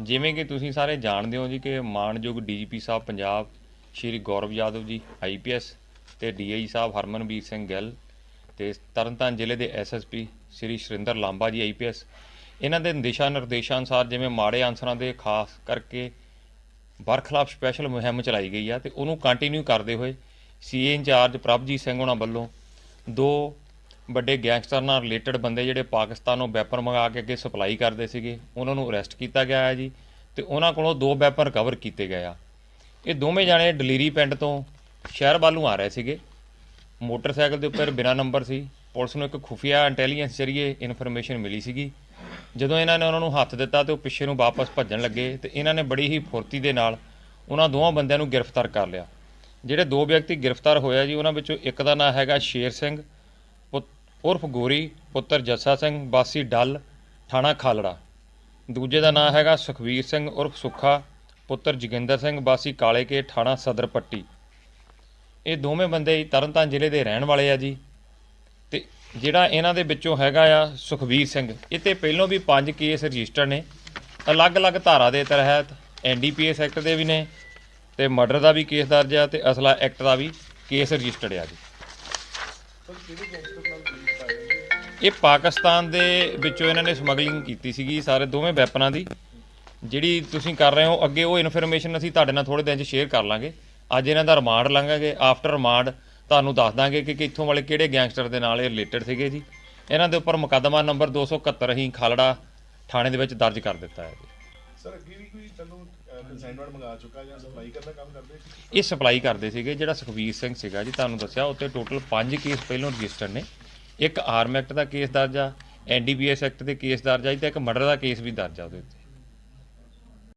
ਜਿਵੇਂ ਕਿ ਤੁਸੀਂ ਸਾਰੇ ਜਾਣਦੇ ਹੋ ਜੀ ਕਿ ਮਾਨਯੋਗ ਡੀਜੀਪੀ ਸਾਹਿਬ ਪੰਜਾਬ, ਸ਼੍ਰੀ ਗੌਰਵ ਯਾਦਵ ਜੀ ਆਈਪੀਐਸ ਤੇ ਡੀਆਈ ਸਾਹਿਬ ਹਰਮਨਵੀਰ ਸਿੰਘ ਗਿੱਲ ਤੇ ਤਰਨਤਾਰਨ ਜ਼ਿਲ੍ਹੇ ਦੇ ਐਸਐਸਪੀ ਸ਼੍ਰੀ ਸ਼ਰਿੰਦਰ ਲਾਂਬਾ ਜੀ ਆਈਪੀਐਸ ਇਹਨਾਂ ਦੇ ਦਿਸ਼ਾ ਨਿਰਦੇਸ਼ਾਂ ਅਨੁਸਾਰ ਜਿਵੇਂ ਮਾੜੇ ਅਨਸਰਾਂ ਦੇ ਖਾਸ ਕਰਕੇ ਬਰਖਲਾਫ ਸਪੈਸ਼ਲ ਮੁਹਿੰਮ ਚਲਾਈ ਗਈ ਆ ਤੇ ਉਹਨੂੰ ਕੰਟੀਨਿਊ ਕਰਦੇ ਹੋਏ ਸੀਏ ਇੰਚਾਰਜ ਪ੍ਰਭਜੀਤ ਸਿੰਘ ਉਹਨਾਂ ਵੱਲੋਂ ਦੋ ਵੱਡੇ ਗੈਂਗਸਟਰ ਨਾਲ ਰਿਲੇਟਡ ਬੰਦੇ ਜਿਹੜੇ ਪਾਕਿਸਤਾਨੋਂ ਵੈਪਨ ਮੰਗਾ ਕੇ ਅੱਗੇ ਸਪਲਾਈ ਕਰਦੇ ਸੀਗੇ, ਉਹਨਾਂ ਨੂੰ ਅਰੈਸਟ ਕੀਤਾ ਗਿਆ ਹੈ ਜੀ ਤੇ ਉਹਨਾਂ ਕੋਲੋਂ ਦੋ ਵੈਪਨ ਰਿਕਵਰ ਕੀਤੇ ਗਏ ਆ। ਇਹ ਦੋਵੇਂ ਜਾਣੇ ਡਲੀਰੀ ਪਿੰਡ ਤੋਂ ਸ਼ਹਿਰ ਵੱਲ ਨੂੰ ਆ ਰਹੇ ਸੀਗੇ। ਮੋਟਰਸਾਈਕਲ ਦੇ ਉੱਪਰ ਬਿਨਾ ਨੰਬਰ ਸੀ। ਪੁਲਿਸ ਨੂੰ ਇੱਕ ਖੁਫੀਆ ਇੰਟੈਲੀਜੈਂਸ ਜ਼ਰੀਏ ਇਨਫੋਰਮੇਸ਼ਨ ਮਿਲੀ ਸੀਗੀ। ਜਦੋਂ ਇਹਨਾਂ ਨੇ ਉਹਨਾਂ ਨੂੰ ਹੱਥ ਦਿੱਤਾ ਤੇ ਉਹ ਪਿੱਛੇ ਨੂੰ ਵਾਪਸ ਭੱਜਣ ਲੱਗੇ ਤੇ ਇਹਨਾਂ ਨੇ ਬੜੀ ਹੀ ਫੁਰਤੀ ਦੇ ਨਾਲ ਉਹਨਾਂ ਦੋਵਾਂ ਬੰਦਿਆਂ ਨੂੰ ਗ੍ਰਿਫਤਾਰ ਕਰ ਲਿਆ। ਜਿਹੜੇ ਦੋ ਵਿਅਕਤੀ ਗ੍ਰਿਫਤਾਰ ਹੋਇਆ ਜੀ, ਉਹਨਾਂ ਵਿੱਚੋਂ ਇੱਕ ਦਾ ਨਾਮ ਹੈਗਾ ਸ਼ੇਰ ਸਿੰਘ, ਪੁੱਤ- ਉਰਫ ਗੋਰੀ, ਪੁੱਤਰ ਜੱਸਾ ਸਿੰਘ ਬਾਸੀ ਡੱਲ, ਥਾਣਾ ਖਾਲੜਾ। ਦੂਜੇ ਦਾ ਨਾਮ ਹੈਗਾ ਸੁਖਵੀਰ ਸਿੰਘ ਉਰਫ ਸੁੱਖਾ, ਪੁੱਤਰ ਜੋਗਿੰਦਰ ਸਿੰਘ ਬਾਸੀ ਕਾਲੇ ਕੇ ਥਾਣਾ ਸਦਰ ਪੱਟੀ। ਇਹ ਦੋਵੇਂ ਬੰਦੇ ਤਰਨਤਾਰਨ ਜ਼ਿਲ੍ਹੇ ਦੇ ਰਹਿਣ ਵਾਲੇ ਆ ਜੀ। ਤੇ ਜਿਹੜਾ ਇਹਨਾਂ ਦੇ ਵਿੱਚੋਂ ਹੈਗਾ ਆ ਸੁਖਵੀਰ ਸਿੰਘ, ਇਹ ਤੇ ਪਹਿਲਾਂ ਵੀ ਪੰਜ ਕੇਸ ਰਜਿਸਟਰ ਨੇ। ਅਲੱਗ-ਅਲੱਗ ਧਾਰਾ ਦੇ ਤਹਿਤ ਐਨਡੀਪੀਐਸ ਐਕਟ ਦੇ ਵੀ ਨੇ, ਤੇ ਮਰਡਰ ਦਾ ਵੀ ਕੇਸ ਦਰਜ ਆ ਤੇ ਅਸਲਾ ਐਕਟ ਦਾ ਵੀ ਕੇਸ ਰਜਿਸਟਰਡ ਆ ਜੀ। ਇਹ ਪਾਕਿਸਤਾਨ ਦੇ ਵਿੱਚੋਂ ਇਹਨਾਂ ਨੇ ਸਮਗਲਿੰਗ ਕੀਤੀ ਸੀਗੀ ਸਾਰੇ ਦੋਵੇਂ ਵੈਪਨਾਂ ਦੀ। ਜਿਹੜੀ ਤੁਸੀਂ ਕਰ ਰਹੇ ਹੋ ਅੱਗੇ ਉਹ ਇਨਫੋਰਮੇਸ਼ਨ ਅਸੀਂ ਤੁਹਾਡੇ ਨਾਲ ਥੋੜੇ ਦਿਨ 'ਚ ਸ਼ੇਅਰ ਕਰ ਲਾਂਗੇ। ਅੱਜ ਇਹਨਾਂ ਦਾ ਰਿਮਾਂਡ ਲਾਂਘਾਂਗੇ ਆਫਟਰ ਰਿਮਾਂਡ ਤੁਹਾਨੂੰ ਦੱਸ ਦਾਂਗੇ ਕਿ ਕਿੱਥੋਂ ਵਾਲੇ ਕਿਹੜੇ ਗੈਂਗਸਟਰ ਦੇ ਨਾਲ ਇਹ ਰਿਲੇਟਡ ਸੀਗੇ ਜੀ। ਇਹਨਾਂ ਦੇ ਉੱਪਰ ਮੁਕੱਦਮਾ ਨੰਬਰ 271 ਅਸੀਂ ਖਾਲੜਾ ਥਾਣੇ ਦੇ ਵਿੱਚ ਦਰਜ ਕਰ ਦਿੱਤਾ ਹੈ ਜੀ। ਸਰ ਅੱਗੇ ਵੀ ਕੋਈ ਤੁਹਾਨੂੰ ਕਨਸਾਈਨਮੈਂਟ ਮੰਗਾ ਚੁੱਕਾ ਜਾਂ ਸਪਲਾਈ ਕਰਦਾ ਕੰਮ ਕਰਦੇ ਸੀ? ਇਹ ਸਪਲਾਈ ਕਰਦੇ ਸੀਗੇ ਜਿਹੜਾ ਸੁਖਵੀਰ ਸਿੰਘ ਸੀਗਾ ਜੀ ਤੁਹਾਨੂੰ ਦੱਸਿਆ ਉੱਤੇ ਟੋਟਲ 5 ਕੇਸ ਪਹਿਲਾਂ ਰਜਿਸਟਰ ਨੇ। ਇੱਕ ਆਰਮ ਐਕਟ ਦਾ ਕੇਸ ਦਰਜ ਆ ਐਨਡੀਪੀਐਸ ਐਕਟ ਦੇ ਕੇਸ ਦਰਜ ਆ ਜੀ ਤੇ ਇੱਕ ਮਰਡਰ ਦਾ ਕੇਸ ਵੀ ਦਰਜ ਆ ਉਹਦੇ ਉੱਤੇ।